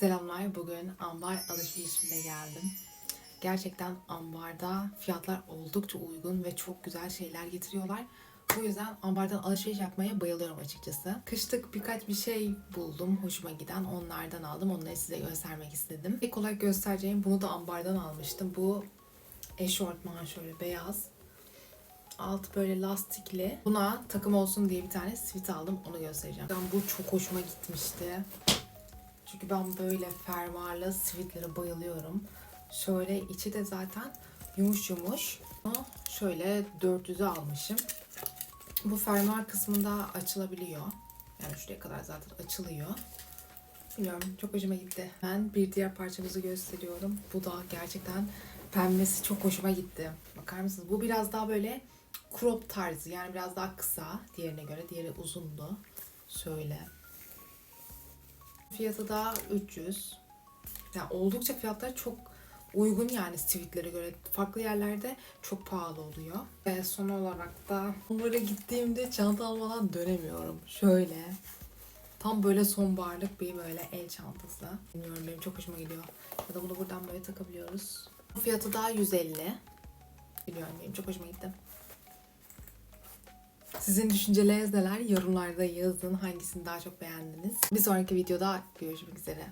Selamlar. Bugün ambar alışverişine geldim. Gerçekten ambarda fiyatlar oldukça uygun ve çok güzel şeyler getiriyorlar. Bu yüzden ambardan alışveriş yapmaya bayılıyorum açıkçası. Kışlık birkaç bir şey buldum hoşuma giden. Onlardan aldım. Onları size göstermek istedim. İlk olarak göstereceğim bunu da ambardan almıştım. Bu eşortman şöyle beyaz. Altı böyle lastikli. Buna takım olsun diye bir tane sweat aldım. Onu göstereceğim. Ben bu çok hoşuma gitmişti. Çünkü ben böyle fermuarlı sweatlere bayılıyorum. Şöyle içi de zaten yumuş yumuş. Şöyle 400'e almışım. Bu fermuar kısmında açılabiliyor. Yani şuraya kadar zaten açılıyor. Bilmiyorum çok hoşuma gitti. Ben bir diğer parçamızı gösteriyorum. Bu da gerçekten pembesi çok hoşuma gitti. Bakar mısınız? Bu biraz daha böyle crop tarzı yani biraz daha kısa diğerine göre. Diğeri uzundu. Şöyle. Fiyatı da 300. Yani oldukça fiyatları çok uygun yani sweetlere göre. Farklı yerlerde çok pahalı oluyor. Ve son olarak da onlara gittiğimde çanta almadan dönemiyorum. Şöyle. Tam böyle sonbaharlık bir böyle el çantası. Bilmiyorum benim çok hoşuma gidiyor. Ya da bunu buradan böyle takabiliyoruz. Fiyatı da 150. Biliyorum benim çok hoşuma gitti. Sizin düşünceleriniz neler? Yorumlarda yazın hangisini daha çok beğendiniz. Bir sonraki videoda görüşmek üzere.